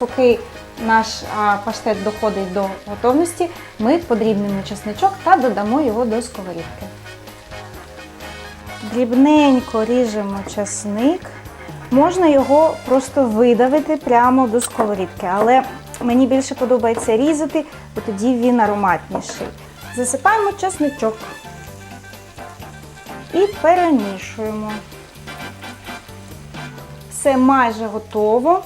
Поки наш паштет доходить до готовності, ми подрібнемо чесничок та додамо його до сковорідки. Дрібненько ріжемо чесник. Можна його просто видавити прямо до сковорідки, але мені більше подобається різати, бо тоді він ароматніший. Засипаємо чесничок і перемішуємо. Все майже готово.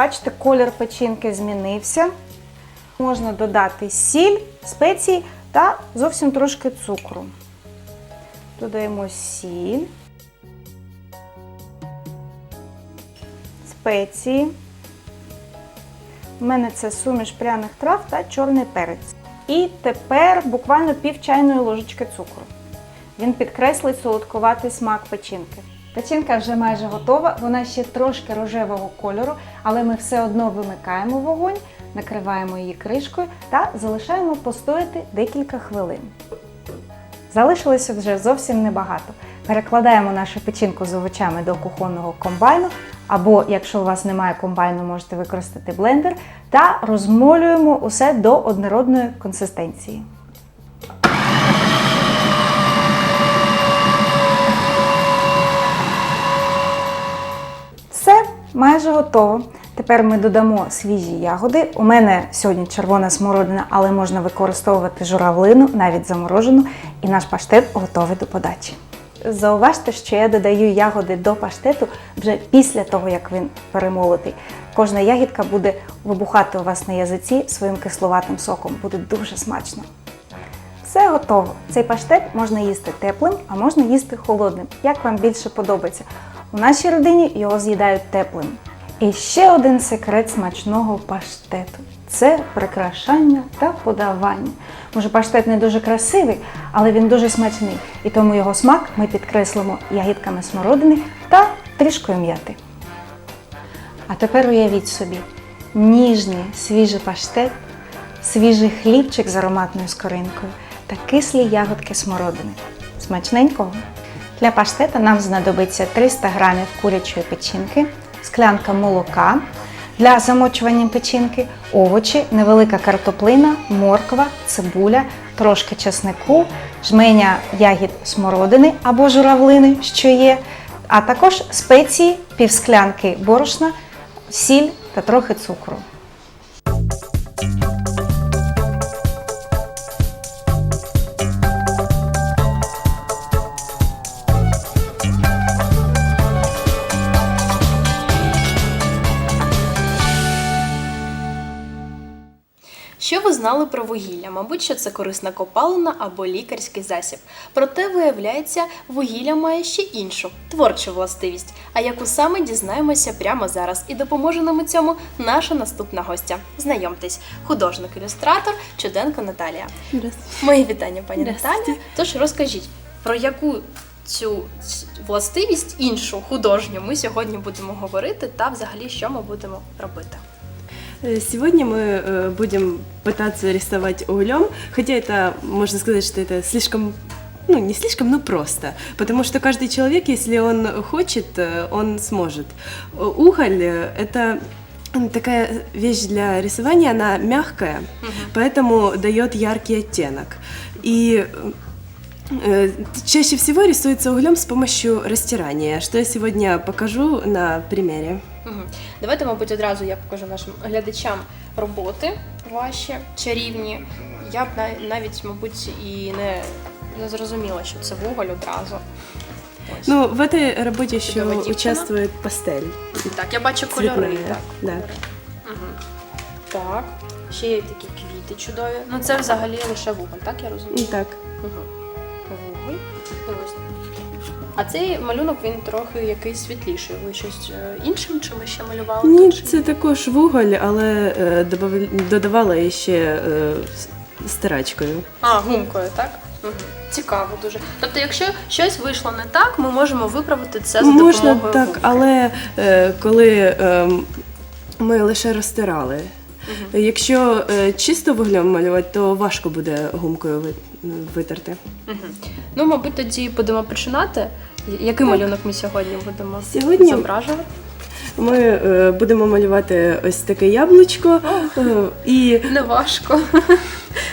Бачите, колір печінки змінився. Можна додати сіль, спеції та зовсім трошки цукру. Додаємо сіль, спеції. У мене це суміш пряних трав та чорний перець. І тепер буквально пів чайної ложечки цукру. Він підкреслить солодкуватий смак печінки. Печінка вже майже готова, вона ще трошки рожевого кольору, але ми все одно вимикаємо вогонь, накриваємо її кришкою та залишаємо постояти декілька хвилин. Залишилося вже зовсім небагато. Перекладаємо нашу печінку з овочами до кухонного комбайну, або, якщо у вас немає комбайну, можете використати блендер, та розмолюємо усе до однородної консистенції. Все майже готово. Тепер ми додамо свіжі ягоди. У мене сьогодні червона смородина, але можна використовувати журавлину, навіть заморожену, і наш паштет готовий до подачі. Зауважте, що я додаю ягоди до паштету вже після того, як він перемолотий. Кожна ягідка буде вибухати у вас на язиці своїм кисловатим соком. Буде дуже смачно. Все готово. Цей паштет можна їсти теплим, а можна їсти холодним, як вам більше подобається. У нашій родині його з'їдають теплим. І ще один секрет смачного паштету це прикрашання та подавання. Може, паштет не дуже красивий, але він дуже смачний, і тому його смак ми підкреслимо ягідками смородини та трішкою м'яти. А тепер уявіть собі ніжний свіжий паштет, свіжий хлібчик з ароматною скоринкою та кислі ягодки смородини. Смачненького! Для паштета нам знадобиться 300 г курячої печінки, склянка молока. Для замочування печінки овочі, невелика картоплина, морква, цибуля, трошки чеснику, жменя ягід смородини або журавлини, що є, а також спеції, півсклянки борошна, сіль та трохи цукру. Знали про вугілля? Мабуть, що це корисна копалина або лікарський засіб. Проте, виявляється, вугілля має ще іншу творчу властивість. А яку саме дізнаємося прямо зараз. І допоможе нам у цьому наша наступна гостя. Знайомтесь, художник-ілюстратор Чуденко Наталія. Мої вітання, пані Наталія. Тож розкажіть, про яку цю властивість іншу художню ми сьогодні будемо говорити, та взагалі що ми будемо робити. Э, Сегодня мы э, будем пытаться рисовать углем, хотя это, можно сказать, что это слишком, ну не слишком, но просто, потому что каждый человек, если он хочет, э, он сможет. Уголь это такая вещь для рисования, она мягкая, поэтому дает яркий оттенок. И чаще всего рисуется углем с помощью растирания, что я сегодня покажу на примере. Давайте, мабуть, одразу я покажу нашим глядачам роботи ваші чарівні. Я б навіть, мабуть, і не, не зрозуміла, що це вуголь одразу. Ось. Ну, в этой работе еще Чудовая девчина. участвует пастель. так, я бачу кольори. цвітної, Так, да. Мгм. так. Ще є такі квіти чудові. Ну це взагалі лише вуголь, так я розумію? І так. Угу. Вуголь. Ось. А цей малюнок він трохи якийсь світліший. Ви щось е, іншим чимось ще малювали? Ні, це також вуголь, але е, додавала ще е, стирачкою. А, гумкою, так? Угу. Цікаво дуже. Тобто, якщо щось вийшло не так, ми можемо виправити це за Можна так, гумки. але е, коли е, ми лише розтирали. Якщо е, чисто вуглем малювати, то важко буде гумкою ви- витерти. Ну, мабуть, тоді будемо починати. Який малюнок ми сьогодні будемо Сьогодні зображувати? ми е, будемо малювати ось таке яблучко. е, І Не важко.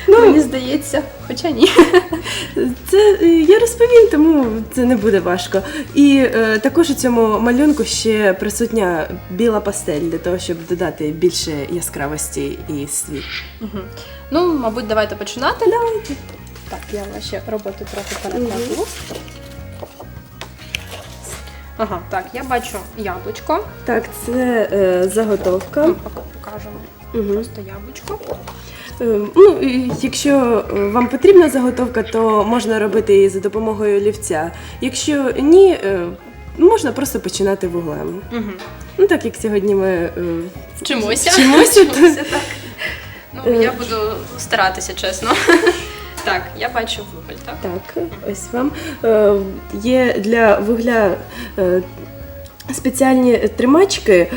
Мені здається, хоча ні. це е, я розповім, тому це не буде важко. І е, також у цьому малюнку ще присутня біла пастель для того, щоб додати більше яскравості і світ. Мгм. Ну, мабуть, давайте починати. Давайте. Так, я ваші роботи трохи перекладу. Ага, так, я бачу яблучко. Так, це е, заготовка. Пок- покажемо Мгм. просто яблучко. Е, Ну, і якщо е, вам потрібна заготовка, то можна робити її за допомогою олівця. Якщо ні, е, можна просто починати вуглем. Угу. Ну так як сьогодні ми е, Вчимося. Вчимося, Вчимося, так. Ну, я буду старатися, чесно. Так, я бачу вуголь, так? так, ось вам е, є для вугля е, спеціальні тримачки,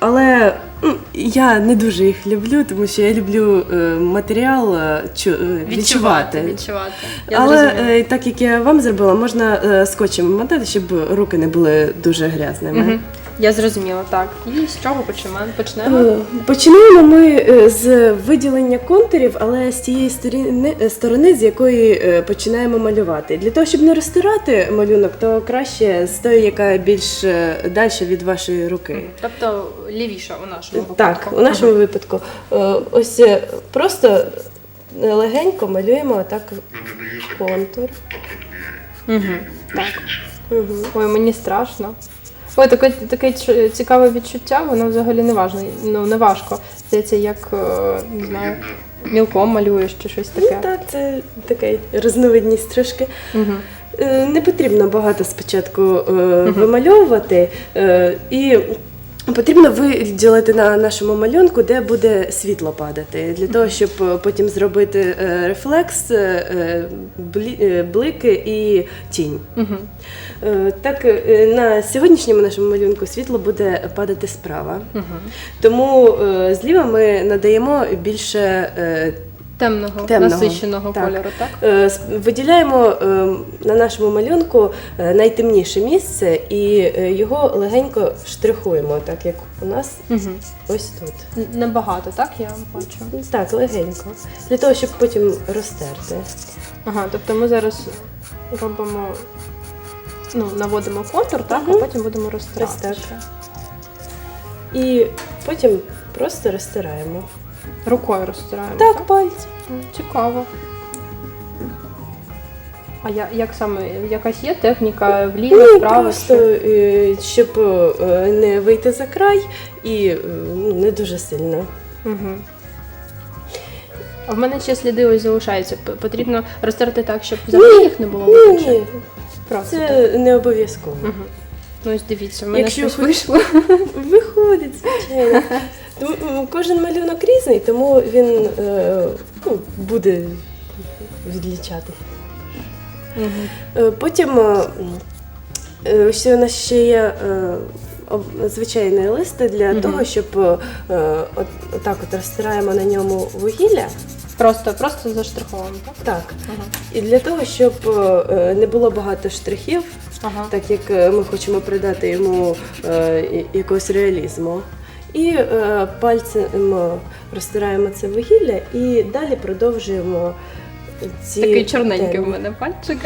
але ну, я не дуже їх люблю, тому що я люблю е, матеріал е, чу- е, відчувати. Відчувати. Я Але зрозуміла. е, так як я вам зробила, можна е, скотчем мотати, щоб руки не були дуже грязними. Мгм. Я зрозуміла, так. І з чого почнемо? Почнемо? Е, Починаємо ми е, з виділення контурів, але з тієї сторони, е, сторони, з якої починаємо малювати. Для того, щоб не розтирати малюнок, то краще з тої, яка більш далі від вашої руки. Тобто лівіша у нашому випадку. Так, у нашому випадку. е, Ось просто легенько малюємо так контур. Угу. Так. Угу. Ой, мені страшно. Ой, таке, таке цікаве відчуття, воно взагалі не важно, ну не важко. Здається, як е, не знаю, мілком малюєш чи щось Ну, таке. так, це така різновидність трошки. Угу. Е, Не потрібно багато спочатку е, вимальовувати, е, і потрібно виділити на нашому малюнку, де буде світло падати, для того, щоб е, потім зробити е, рефлекс, е, блики і тінь. Угу. Так, на сьогоднішньому нашому малюнку світло буде падати справа. Угу. Тому зліва ми надаємо більше Темного, Темного. насиченого Так. кольору, так? Е, Виділяємо е, на нашому малюнку е, найтемніше місце і його легенько штрихуємо, так як у нас Угу. ось тут. Небагато, так? Я бачу. Так, легенько. Для того, щоб потім розтерти. Ага, тобто ми зараз робимо, ну, наводимо контур, так, а потім будемо розтирати. І потім просто розтираємо. Рукою розтираємо. Так, пальці. М, Цікаво. А я, як саме, якась є техніка вліво, Ну, вправо? просто що? е, щоб е, не вийти за край і е, ну, не дуже сильно. Угу. А в мене ще сліди ось залишаються. П- Потрібно розтерти так, щоб взагалі їх не було Ні, видно? ні, Просто. це не обов'язково. Угу. Ну ось дивіться, в мене Якщо щось хоч- вийшло. Виходить, звичайно. Кожен малюнок різний, тому він е, ну, буде відлічати. Е, Потім е, ще у нас ще є об- звичайний для Мгм. того, щоб от, отак от розтираємо на ньому вугілля. Просто, просто заштриховуємо, так? Так. Ага. І для того, щоб не було багато штрихів, Ага. так як ми хочемо придати йому якогось реалізму. І е, пальцем розтираємо це вугілля і далі продовжуємо ці Такий чорненький в мене пальчик.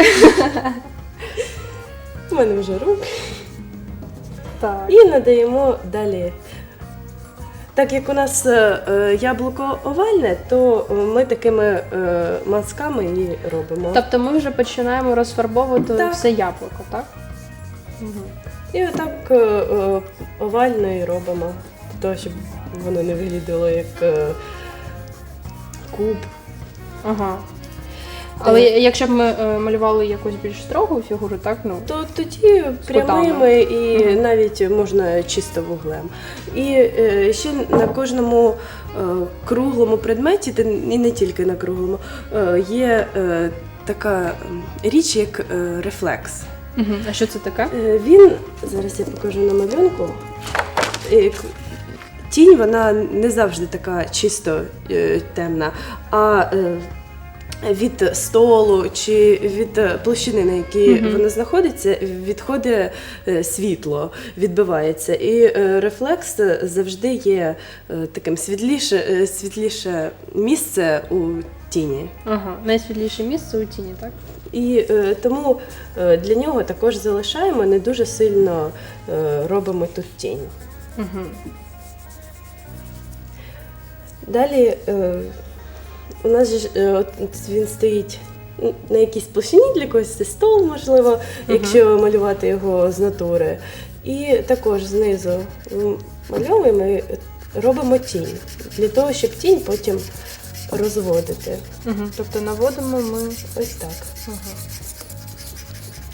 У мене вже руки. Так. І надаємо далі. Так як у нас е, е, яблуко овальне, то ми такими е, мазками і робимо. Тобто ми вже починаємо розфарбовувати Так. все яблуко, так? Угу. І отак е, е, овально і робимо, того, щоб воно не виглядало як е, куб. Ага. Але якщо б ми е, малювали якусь більш строгу фігуру, так? Ну, То тоді прямими і Мгм. навіть можна чисто вуглем. І е, ще на кожному е, круглому предметі, та і не тільки на круглому, е, є е, така м, річ, як е, рефлекс. угу. а що це таке? Е, Він зараз я покажу на малюнку. Е, к- Тінь вона не завжди така чисто е, темна, а е, від столу чи від площини, на якій Мгм. воно знаходиться, відходить е, світло, відбивається. І рефлекс завжди є таким світліше, світліше місце у тіні. Ага, найсвітліше місце у тіні, так? І тому для нього також залишаємо, не дуже сильно робимо тут тінь. Угу. Далі е, у нас же е, от він стоїть на якійсь площині для когось це стол, можливо, якщо малювати його з натури. І також знизу м, малюємо і робимо тінь для того, щоб тінь потім розводити. Угу. Тобто наводимо ми. Ось так. Ага.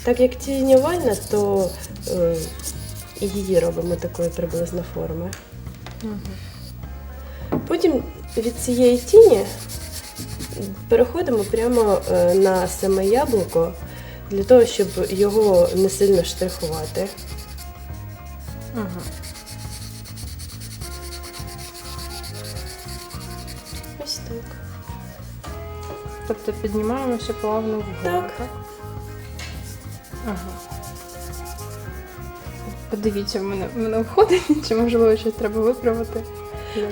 Так як тінь овальна, то е, її робимо такої приблизно форми. Потім від цієї тіні переходимо прямо е, на саме яблуко для того, щоб його не сильно штрихувати. Ага. Ось так. Тобто піднімаємося плавно вгору, Так. так? Ага. Подивіться, в мене, в мене входить, чи можливо щось треба виправити.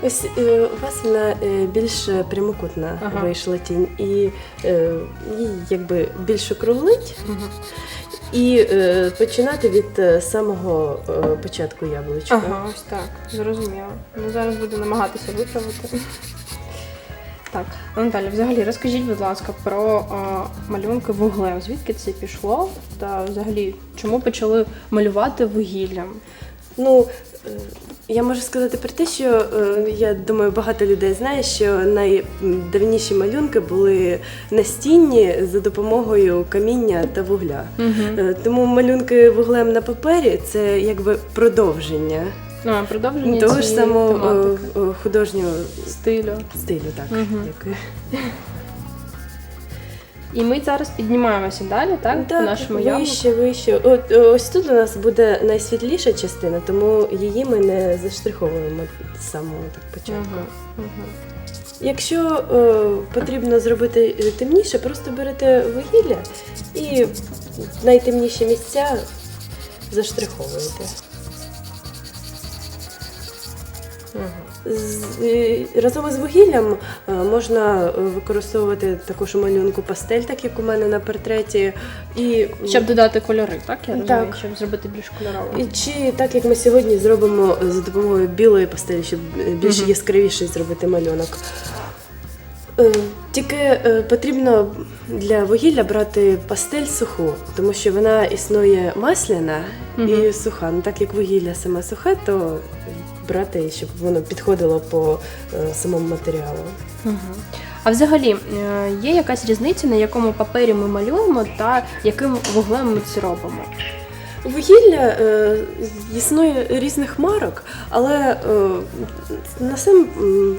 Ось е, у вас вона е, більш прямокутна Ага. вийшла тінь, і е, її якби більш округлить, і е, починати від е, самого е, початку яблучка. Ага, ось так, зрозуміло. Ну зараз буду намагатися виправити. Так, ну, Наталя, взагалі розкажіть, будь ласка, про а, малюнки вуглем. Звідки це пішло? Та взагалі, чому почали малювати вугіллям? Ну, е, я можу сказати про те, що е, я думаю, багато людей знає, що найдавніші малюнки були настінні за допомогою каміння та вугля. Е, Тому малюнки вуглем на папері це якби продовження А, продовження того ж самого е, художнього стилю. стилю. Так. Дякую. І ми зараз піднімаємося далі, так? По нашому яблуку. вище, вище. От е, ось тут у нас буде найсвітліша частина, тому її ми не заштриховуємо з самого так початку. Ага, ага. Якщо е, потрібно зробити темніше, просто берете вугілля і найтемніші місця заштриховуєте. З, е, разом із вугіллям е, можна е, використовувати також малюнку пастель, так як у мене на портреті. І, Щоб додати кольори, так? Я розумію, Так. щоб зробити більш кольорово. і чи так як ми сьогодні зробимо за допомогою білої пастелі, щоб е, більш Мгм. яскравіший зробити малюнок. Е, Тільки е, потрібно для вугілля брати пастель суху, тому що вона існує масляна і Мгм. суха. Ну, так як вугілля саме сухе, то брати, щоб воно підходило по е, самому матеріалу. А взагалі, е, є якась різниця, на якому папері ми малюємо та яким вуглем ми це робимо? Вугілля е, існує різних марок, але е, на сам ну,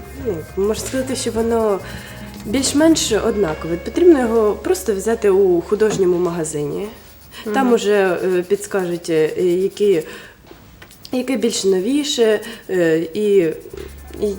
можна сказати, що воно більш-менш однакове. Потрібно його просто взяти у художньому магазині. Там Мгм. уже е, підскажуть, які, яке більш новіше е, і, і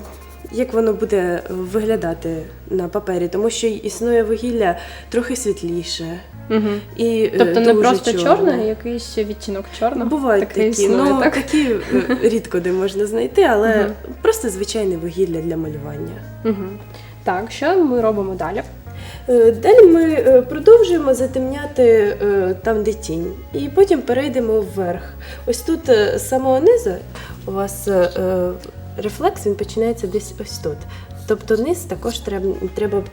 як воно буде виглядати на папері, тому що існує вугілля трохи світліше. Угу. І, е, Тобто не просто чорне. а якийсь відтінок чорного. Бувають Таке такі, існує, ну так? такі е, рідко де можна знайти, але Мгм. просто звичайне вугілля для малювання. Угу. Так, що ми робимо далі? Е, Далі ми е, продовжуємо затемняти е, там, де тінь, і потім перейдемо вверх. Ось тут з самого низу у вас рефлекс він починається десь ось тут. Тобто низ також треба, треба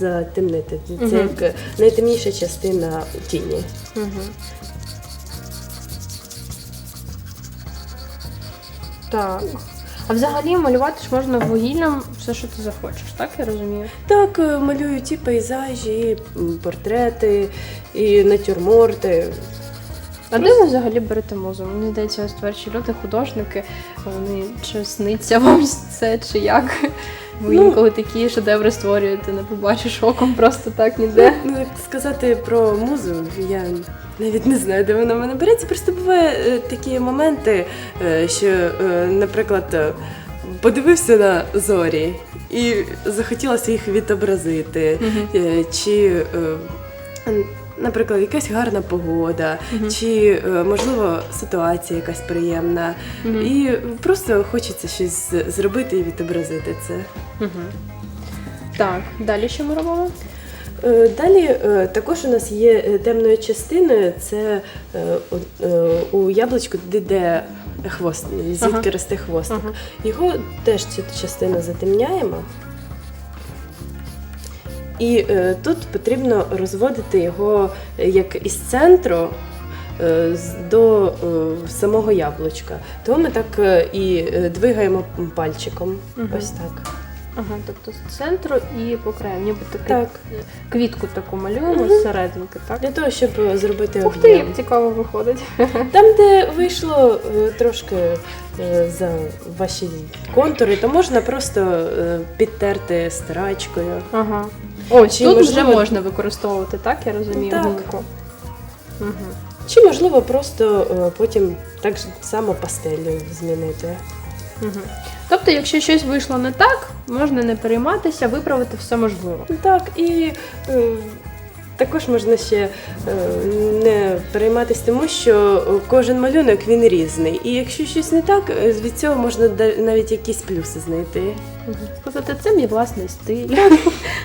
затемнити. Це Мгм. як найтемніша частина тіні. Угу. Так. А взагалі малювати ж можна вугіллям все, що ти захочеш, так я розумію? Так, е, малюють і пейзажі, і портрети, і натюрморти. А де ви взагалі берете музу? Мені здається, ось творчі люди, художники, вони чи сниться вам це, чи як? Ви Ну- інколи такі шедеври створюєте, не побачиш оком просто так ніде. Ну, сказати про музу, я навіть не знаю, де вона в мене береться. Просто буває е, такі моменти, е, що, е, наприклад, подивився на зорі і захотілося їх відобразити. Чи, наприклад, якась гарна погода, чи, е, можливо, ситуація якась приємна. І просто хочеться щось зробити і відобразити це. Так, далі що ми робимо? Е, Далі е, також у нас є е, темною частиною, це у- яблучку, де, хвост, звідки Ага. росте хвостик. Ага. Його теж цю частину затемняємо. І е, тут потрібно розводити його як із центру е, до е, самого яблучка. Тому ми так е, і двигаємо пальчиком. Мгм. Ось так. Ага, тобто з центру і по краю. Ніби таку Так. квітку таку малюємо Мгм. з серединки, так? Для того, щоб е, зробити Ух ти, об'єм. як цікаво виходить. Там, де вийшло е, трошки е, за ваші контури, то можна просто е, підтерти стирачкою. Ага. Ось Чи, тут можливо- вже можна використовувати, так? Я розумію, Так. гумку. Угу. Чи можливо просто е, потім так само пастелью змінити. Угу. Тобто, якщо щось вийшло не так, можна не перейматися, виправити все можливо. Так, і е, також можна ще е, не перейматися тому, що кожен малюнок він різний. І якщо щось не так, е, від цього можна навіть якісь плюси знайти. Угу. Сказати, це мій власний стиль.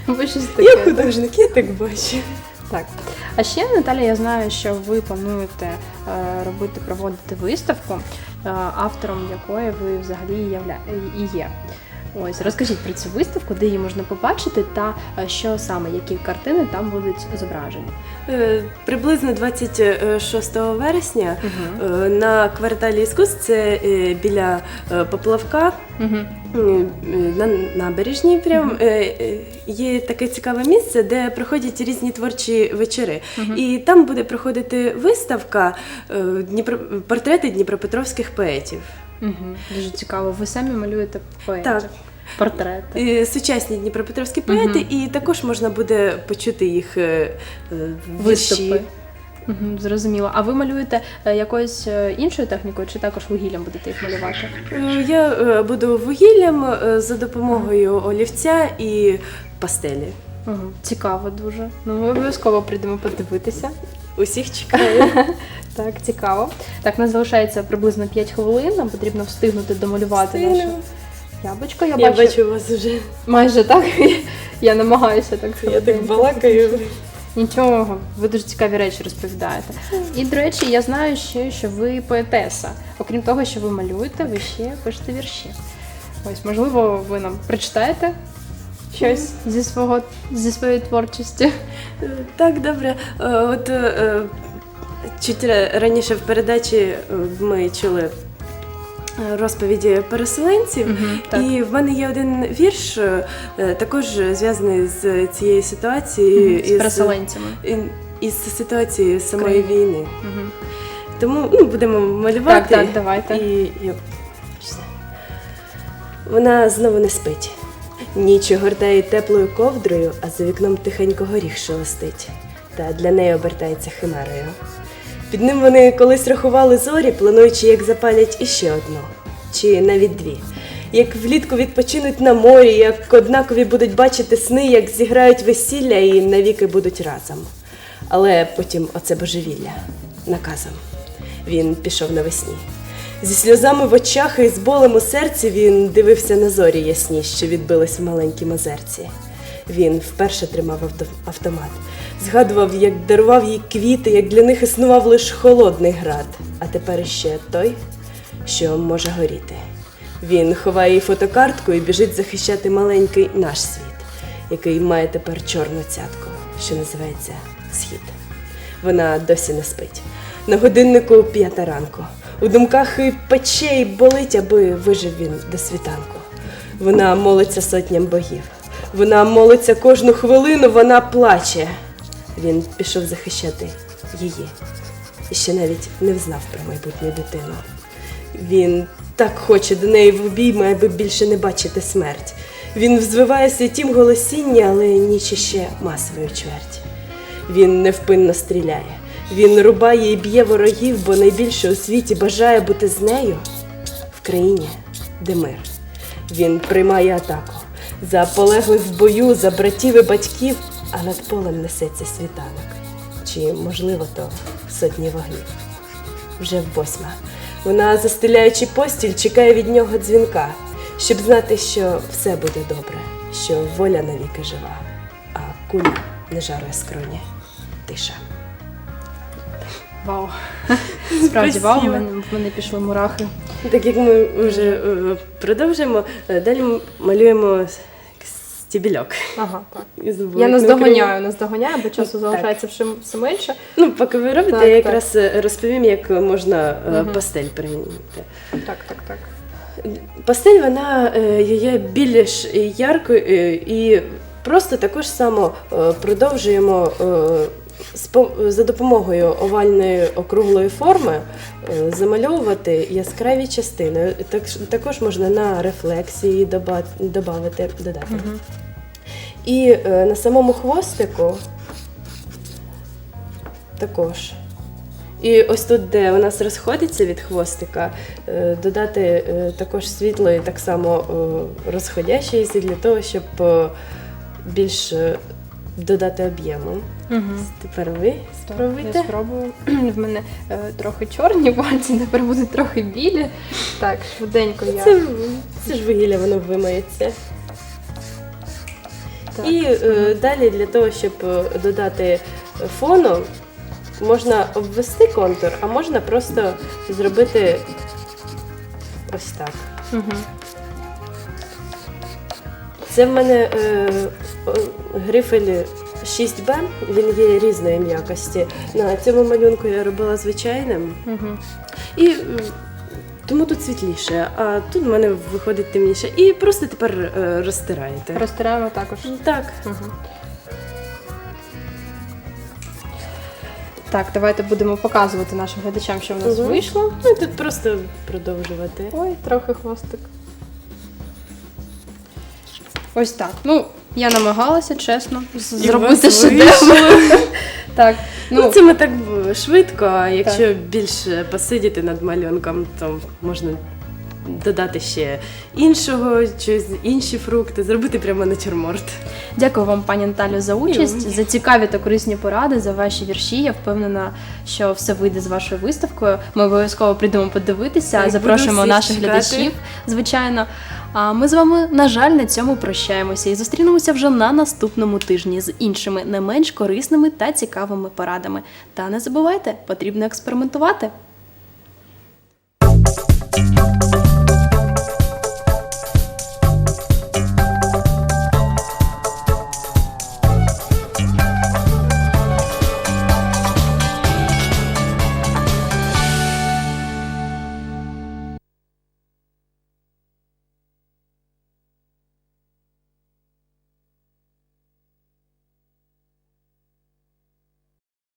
Або щось Я художник, я так бачу. Так. А ще, Наталя, я знаю, що ви плануєте е, робити, проводити виставку, автором якої ви взагалі і є. Ось, розкажіть про цю виставку, де її можна побачити, та е, що саме, які картини там будуть зображені. Е, Приблизно 26 вересня Угу. на кварталі іскусств, це біля поплавка. Угу. На набережній прям е, е, є таке цікаве місце, де проходять різні творчі вечори. І там буде проходити виставка портрети дніпропетровських поетів. Угу. Дуже цікаво. Ви самі малюєте поетів, Так. портрети. І Сучасні дніпропетровські поети, і також можна буде почути їх е. Виступи. Угу, зрозуміло. А ви малюєте е, якоюсь е, іншою технікою, чи також вугіллям будете їх малювати? Я буду вугіллям за допомогою олівця і пастелі. Угу. Цікаво дуже. Ну, ми обов'язково прийдемо подивитися. Усіх чекаю. Так, цікаво. Так, у нас залишається приблизно 5 хвилин. Нам потрібно встигнути домалювати наше Встигнемо. яблучко. Я, Я бачу, бачу вас вже. майже так. Я намагаюся так. Я так швиденько. балакаю. Нічого, ви дуже цікаві речі розповідаєте. І, до речі, я знаю ще, що ви поетеса. Окрім того, що ви малюєте, ви ще пишете вірші. Ось, можливо, ви нам прочитаєте щось зі свого зі своєї творчості. Е, Так, добре. Е, От е, чуть раніше в передачі е, ми чули е, розповіді переселенців. Так. І в мене є один вірш, е, також зв'язаний з цією ситуацією З із- переселенцями. із ситуацією самої країні. війни. Мгм. Тому ну, будемо малювати. Так, так, давайте. І, Вона знову не спить. Ніч огортає теплою ковдрою, а за вікном тихенько горіх шелестить. Та для неї обертається химерою. Під ним вони колись рахували зорі, плануючи, як запалять іще одну, чи навіть дві. Як влітку відпочинуть на морі, як однакові будуть бачити сни, як зіграють весілля і навіки будуть разом. Але потім оце божевілля наказом. Він пішов навесні. Зі сльозами в очах і з болем у серці він дивився на зорі ясні, що відбились в маленькім озерці. Він вперше тримав автомат, згадував, як дарував їй квіти, як для них існував лише холодний град, а тепер іще той, що може горіти. Він ховає їй фотокартку і біжить захищати маленький наш світ, який має тепер чорну цятку, що називається Схід. Вона досі не спить. На годиннику п'ята ранку. У думках і пече, і болить, аби вижив він до світанку. Вона молиться сотням богів. Вона молиться кожну хвилину, вона плаче. Він пішов захищати її. І ще навіть не взнав про майбутню дитину. Він так хоче до неї в обійми, аби більше не бачити смерть. Він взвиває святім голосіння, але ніч іще масовою чверть. Він невпинно стріляє. Він рубає і б'є ворогів, бо найбільше у світі бажає бути з нею в країні, де мир. Він приймає атаку. За полеглих в бою, за братів і батьків, а над полем несеться світанок. Чи, можливо, то сотні вогнів. Вже восьма. Вона, застеляючи постіль, чекає від нього дзвінка, щоб знати, що все буде добре, що воля навіки жива, а куля не жарує скроні. Тиша. Вау. Справді вау, в мене, в мене пішли мурахи. Так як ми вже е, продовжуємо, е, далі м- малюємо стібельок. Ага, так. І забула, Я як наздоганяю, наздоганяю, бо часу Так. залишається все, все менше. Ну, поки ви робите, Так, я так. якраз е, розповім, як можна е, Мгм. пастель прийняти. Так, так, так. Пастель вона е, є більш яркою е, і просто також само е, продовжуємо е, за допомогою овальної округлої форми е, замальовувати яскраві частини. Так, також можна на рефлексії додати. Мгм. І е, на самому хвостику також. І ось тут, де у нас розходиться від хвостика, е, додати також світло і так само розходящеїся для того, щоб більш додати об'єму. Угу. Тепер ви спробуйте. Я спробую. В мене е, трохи чорні пальці, тепер будуть трохи білі. Так, швиденько я. Це, це ж вугілля, воно вимається. Так. І е, далі для того, щоб е, додати фону, можна обвести контур, а можна просто зробити ось так. Угу. Це в мене е, грифель 6Б, він є різної м'якості. На цьому малюнку я робила звичайним. Угу. І тому тут світліше, а тут в мене виходить темніше. І просто тепер е, розтираєте. Розтираємо також. Так. Угу. Так, давайте будемо показувати нашим глядачам, що в нас Мгм. вийшло. Ну і тут просто продовжувати. Ой, трохи хвостик. Ось так. Ну, я намагалася, чесно, з- І зробити вас шедевр. Так, Ну, ну, це ми так швидко, а якщо більше посидіти над малюнком, то можна додати ще іншого, щось, інші фрукти, зробити прямо натюрморт. Дякую вам, пані Наталю, за участь, за цікаві та корисні поради, за ваші вірші. Я впевнена, що все вийде з вашою виставкою. Ми обов'язково прийдемо подивитися, Так, запрошуємо наших чекати. глядачів, звичайно. А ми з вами, на жаль, на цьому прощаємося і зустрінемося вже на наступному тижні з іншими не менш корисними та цікавими порадами. Та не забувайте, потрібно експериментувати.